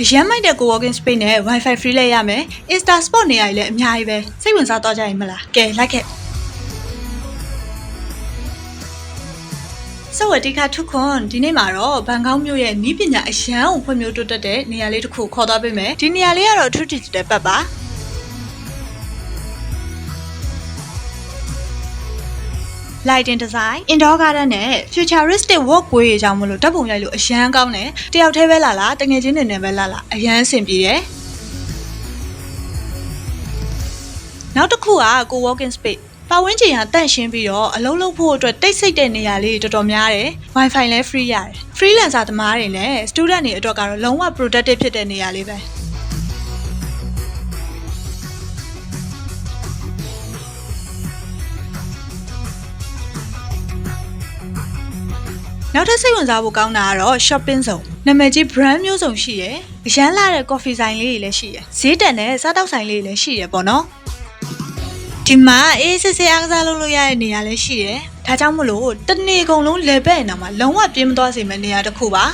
အရန်မိုက်တဲ့ co-working space နဲ့ wifi free လဲရမယ် Insta spot နေရာကြီးလည်းအများကြီးပဲစိတ်ဝင်စားတော့ကြရင်မလားကဲလိုက်ခဲ့စဝတီကထုခွန်ဒီနေ့မှာတော့ဘန်ကောက်မြို့ရဲ့ဤပညာအရန်ကိုဖွံ့ဖြိုးတိုးတက်တဲ့နေရာလေးတစ်ခုခေါ်သွားပေးမယ်ဒီနေရာလေးကတော့ True Digital ပတ်ပါ lighting design indoor garden နဲ့ futuristic walkway တွေကြောင့်မလို့ဓာတ်ပုံရိုက်လို့အရန်ကောင်းတယ်တယောက်တည်းပဲလာလာတငယ်ချင်းတွေနဲ့ပဲလာလာအရန်အဆင်ပြေတယ်နောက်တစ်ခုက co-working space ပတ်ဝန်းကျင်ဟာတန့်ရှင်းပြီးတော့အလုံးလုံးဖို့အတွက်တိတ်ဆိတ်တဲ့နေရာလေးတွေတော်တော်များတယ် wifi လည်း free ရတယ် freelancer သမားတွေနဲ့ student တွေအတွက်ကတော့လုံးဝ productive ဖြစ်တဲ့နေရာလေးပဲ နောက်ထပ်စိတ်ဝင်စားဖို့ကောင်းတာကတော့ shopping zone နာမည်ကြီး brand မျိုးစုံရှိရယ်အရန်လာတဲ့ coffee ဆိုင်လေးတွေလည်းရှိရယ်ဈေးတန်တဲ့စားတောက်ဆိုင်လေးတွေလည်းရှိရယ်ပေါ့နော်ဒီမှာအေးစစ်စစ်အားကစားလုပ်လို့ရတဲ့နေရာလည်းရှိရယ်ဒါကြောင့်မလို့တနေ့ကုန်လုံးလေပဲ့နေမှာလုံးဝပြင်းမသွားစေမယ့်နေရာတစ်ခုပါ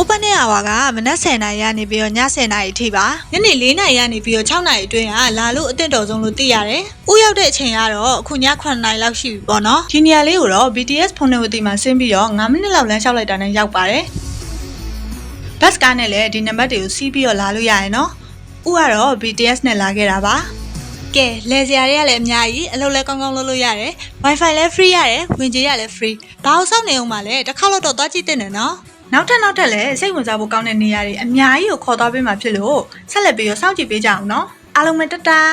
open hour ကမနက်10:00နာရီကနေပြီးတော့ည10:00နာရီအထိပါညနေ4:00နာရီကနေပြီးတော့6:00နာရီအတွင်းကလာလို့အသင့်တော်ဆုံးလို့သိရတယ်။ဥရောက်တဲ့အချိန်ကတော့အခုည9:00နာရီလောက်ရှိပြီပေါ့နော်။ဒီနေရာလေးကိုတော့ BTS ဖုန်နေဝတီမှာဆင်းပြီးတော့9မိနစ်လောက်လမ်းလျှောက်လိုက်တာနဲ့ရောက်ပါတယ်။ဘတ်စကားနဲ့လည်းဒီနံပါတ်တွေကိုစီးပြီးတော့လာလို့ရရင်နော်။ဥကတော့ BTS နဲ့လာခဲ့တာပါ။ကဲလဲစရာတွေကလည်းအများကြီးအလုပ်လည်းကောင်းကောင်းလုပ်လို့ရတယ် Wi-Fi လည်း free ရတယ်ဝင်ကြေးရလည်း free ဘာလို့စောင့်နေအောင်မလဲတစ်ခါတော့တော့သွားကြည့်တင်တယ်နော် နောက်ထပ်နောက်ထပ်လည်းစိတ်ဝင်စားဖို့ကောင်းတဲ့နေရာတွေအများကြီးကိုခေါ်သွားပေးမှာဖြစ်လို့ဆက်လက်ပြီးတော့စောင့်ကြည့်ပေးကြအောင်နော်အားလုံးပဲတတား